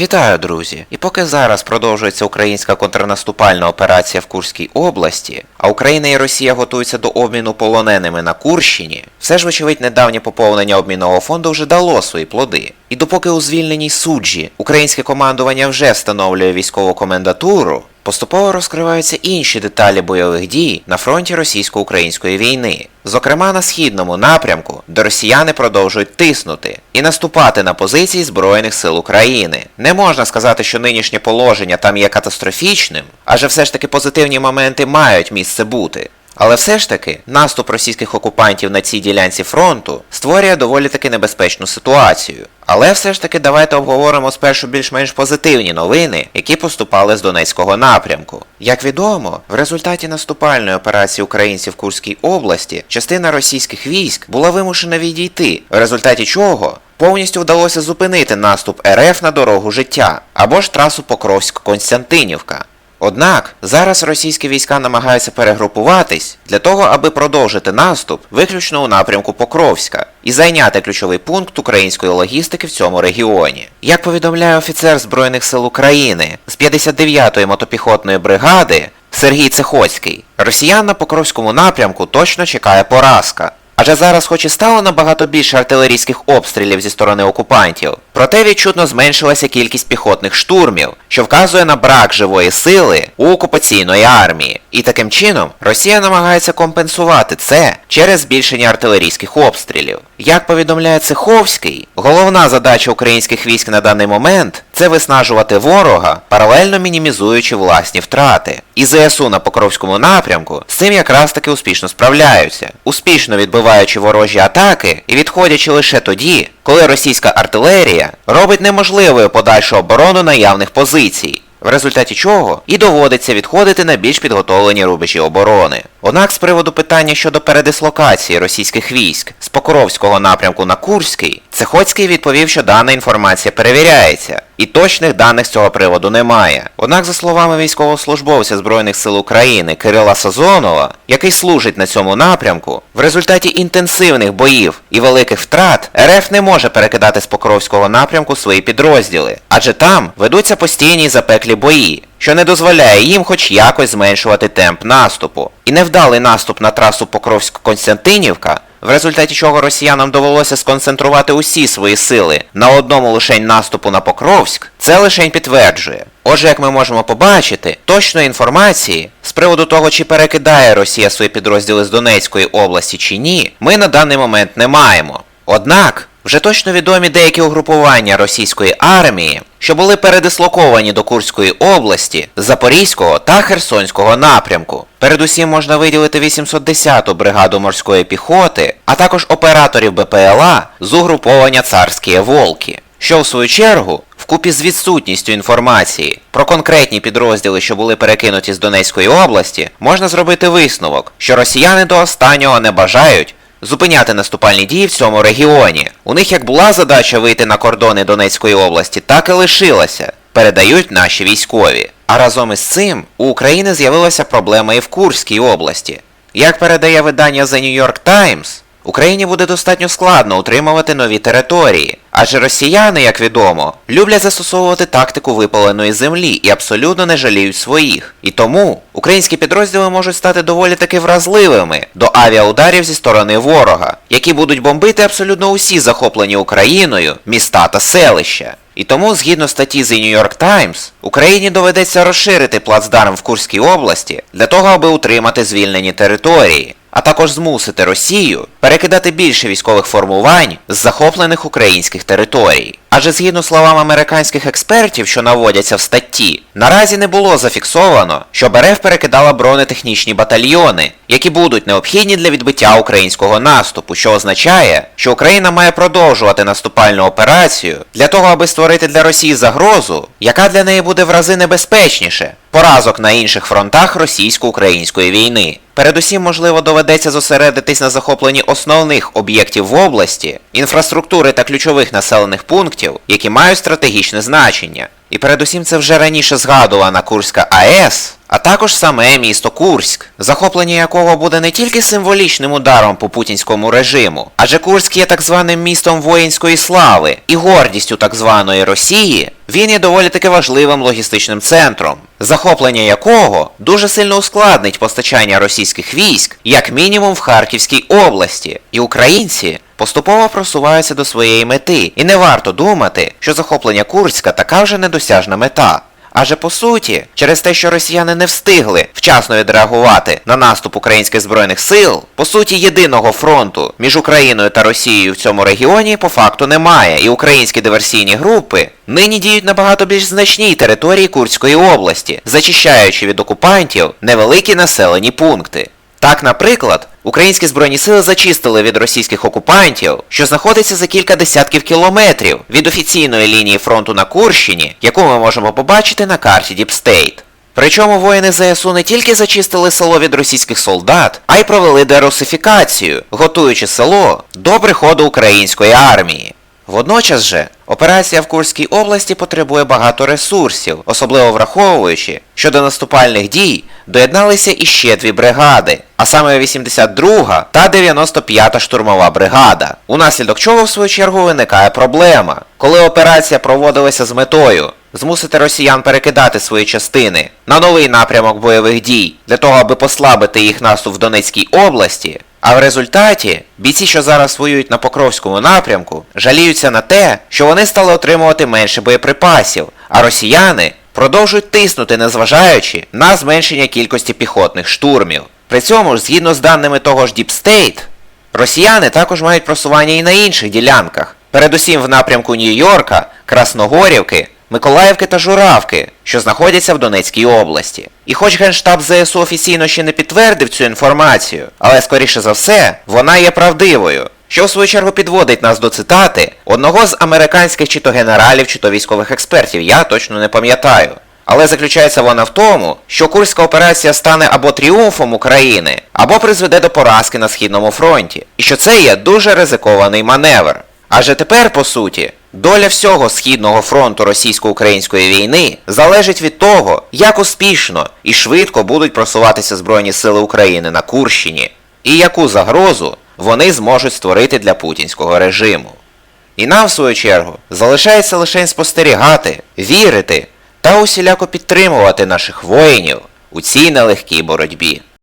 Вітаю, друзі! І поки зараз продовжується українська контрнаступальна операція в Курській області, а Україна і Росія готуються до обміну полоненими на Курщині, все ж, вочевидь, недавнє поповнення обмінного фонду вже дало свої плоди. І допоки у звільненій суджі українське командування вже встановлює військову комендатуру, Поступово розкриваються інші деталі бойових дій на фронті російсько-української війни, зокрема на східному напрямку, де росіяни продовжують тиснути і наступати на позиції Збройних сил України. Не можна сказати, що нинішнє положення там є катастрофічним, адже все ж таки позитивні моменти мають місце бути. Але все ж таки наступ російських окупантів на цій ділянці фронту створює доволі таки небезпечну ситуацію. Але все ж таки давайте обговоримо спершу більш-менш позитивні новини, які поступали з Донецького напрямку. Як відомо, в результаті наступальної операції українців в Курській області частина російських військ була вимушена відійти, в результаті чого повністю вдалося зупинити наступ РФ на дорогу життя або ж трасу Покровськ-Константинівка. Однак зараз російські війська намагаються перегрупуватись для того, аби продовжити наступ виключно у напрямку Покровська і зайняти ключовий пункт української логістики в цьому регіоні. Як повідомляє офіцер Збройних сил України з 59-ї мотопіхотної бригади Сергій Цехоцький, росіян на Покровському напрямку точно чекає поразка. Адже зараз хоч і стало набагато більше артилерійських обстрілів зі сторони окупантів, проте відчутно зменшилася кількість піхотних штурмів, що вказує на брак живої сили у окупаційної армії. І таким чином Росія намагається компенсувати це через збільшення артилерійських обстрілів. Як повідомляє Цеховський, головна задача українських військ на даний момент це виснажувати ворога, паралельно мінімізуючи власні втрати. І ЗСУ на Покровському напрямку з цим якраз таки успішно справляються, успішно відбиваючи ворожі атаки і відходячи лише тоді, коли російська артилерія робить неможливою подальшу оборону наявних позицій. В результаті чого і доводиться відходити на більш підготовлені рубежі оборони. Однак з приводу питання щодо передислокації російських військ з Покровського напрямку на Курський, Цехоцький відповів, що дана інформація перевіряється, і точних даних з цього приводу немає. Однак, за словами військовослужбовця Збройних сил України Кирила Сазонова, який служить на цьому напрямку, в результаті інтенсивних боїв і великих втрат РФ не може перекидати з Покровського напрямку свої підрозділи, адже там ведуться постійні запеклі бої, що не дозволяє їм хоч якось зменшувати темп наступу. І невдалий наступ на трасу Покровськ-Константинівка в результаті чого росіянам довелося сконцентрувати усі свої сили на одному лишень наступу на Покровськ, це лишень підтверджує. Отже, як ми можемо побачити, точної інформації з приводу того, чи перекидає Росія свої підрозділи з Донецької області чи ні, ми на даний момент не маємо. Однак, вже точно відомі деякі угрупування російської армії, що були передислоковані до Курської області, Запорізького та Херсонського напрямку. Передусім можна виділити 810-ту бригаду морської піхоти, а також операторів БПЛА з угруповання Царські Волки, що в свою чергу вкупі з відсутністю інформації про конкретні підрозділи, що були перекинуті з Донецької області, можна зробити висновок, що росіяни до останнього не бажають зупиняти наступальні дії в цьому регіоні. У них як була задача вийти на кордони Донецької області, так і лишилася. Передають наші військові. А разом із цим у України з'явилася проблема і в Курській області. Як передає видання The New York Times, Україні буде достатньо складно утримувати нові території, адже росіяни, як відомо, люблять застосовувати тактику випаленої землі і абсолютно не жаліють своїх. І тому українські підрозділи можуть стати доволі таки вразливими до авіаударів зі сторони ворога, які будуть бомбити абсолютно усі захоплені Україною міста та селища. І тому, згідно статті The New York Times, Україні доведеться розширити плацдарм в Курській області для того, аби утримати звільнені території, а також змусити Росію перекидати більше військових формувань з захоплених українських територій. Адже згідно словам американських експертів, що наводяться в статті, наразі не було зафіксовано, що РФ перекидала бронетехнічні батальйони, які будуть необхідні для відбиття українського наступу, що означає, що Україна має продовжувати наступальну операцію для того, аби створити для Росії загрозу, яка для неї буде в рази небезпечніше поразок на інших фронтах російсько-української війни. Передусім, можливо, доведеться зосередитись на захопленні основних об'єктів в області, інфраструктури та ключових населених пунктів, які мають стратегічне значення. І передусім це вже раніше згадувана Курська АЕС, а також саме місто Курськ, захоплення якого буде не тільки символічним ударом по путінському режиму, адже Курськ є так званим містом воїнської слави і гордістю так званої Росії, він є доволі таки важливим логістичним центром, захоплення якого дуже сильно ускладнить постачання російських військ, як мінімум в Харківській області, і українці поступово просуваються до своєї мети, і не варто думати, що захоплення Курська така вже недосяжна мета. Адже по суті, через те, що росіяни не встигли вчасно відреагувати на наступ українських збройних сил, по суті, єдиного фронту між Україною та Росією в цьому регіоні по факту немає, і українські диверсійні групи нині діють на багато більш значній території Курської області, зачищаючи від окупантів невеликі населені пункти. Так, наприклад, українські збройні сили зачистили від російських окупантів, що знаходиться за кілька десятків кілометрів від офіційної лінії фронту на Курщині, яку ми можемо побачити на карті Діпстейт. Причому воїни ЗСУ не тільки зачистили село від російських солдат, а й провели дерусифікацію, готуючи село до приходу української армії. Водночас же, операція в Курській області потребує багато ресурсів, особливо враховуючи, що до наступальних дій доєдналися іще дві бригади, а саме 82 та 95 штурмова бригада. Унаслідок чого, в свою чергу, виникає проблема, коли операція проводилася з метою змусити росіян перекидати свої частини на новий напрямок бойових дій для того, аби послабити їх наступ в Донецькій області. А в результаті бійці, що зараз воюють на Покровському напрямку, жаліються на те, що вони стали отримувати менше боєприпасів, а росіяни продовжують тиснути, незважаючи на зменшення кількості піхотних штурмів. При цьому згідно з даними того ж State, росіяни також мають просування і на інших ділянках, передусім в напрямку Нью-Йорка, Красногорівки, Миколаївки та Журавки, що знаходяться в Донецькій області. І хоч Генштаб ЗСУ офіційно ще не підтвердив цю інформацію, але скоріше за все, вона є правдивою, що в свою чергу підводить нас до цитати одного з американських чи то генералів, чи то військових експертів, я точно не пам'ятаю. Але заключається вона в тому, що Курська операція стане або тріумфом України, або призведе до поразки на Східному фронті. І що це є дуже ризикований маневр. Адже тепер, по суті, доля всього Східного фронту російсько-української війни залежить від того, як успішно і швидко будуть просуватися Збройні Сили України на Курщині, і яку загрозу вони зможуть створити для путінського режиму. І нам, в свою чергу, залишається лише спостерігати, вірити та усіляко підтримувати наших воїнів у цій нелегкій боротьбі.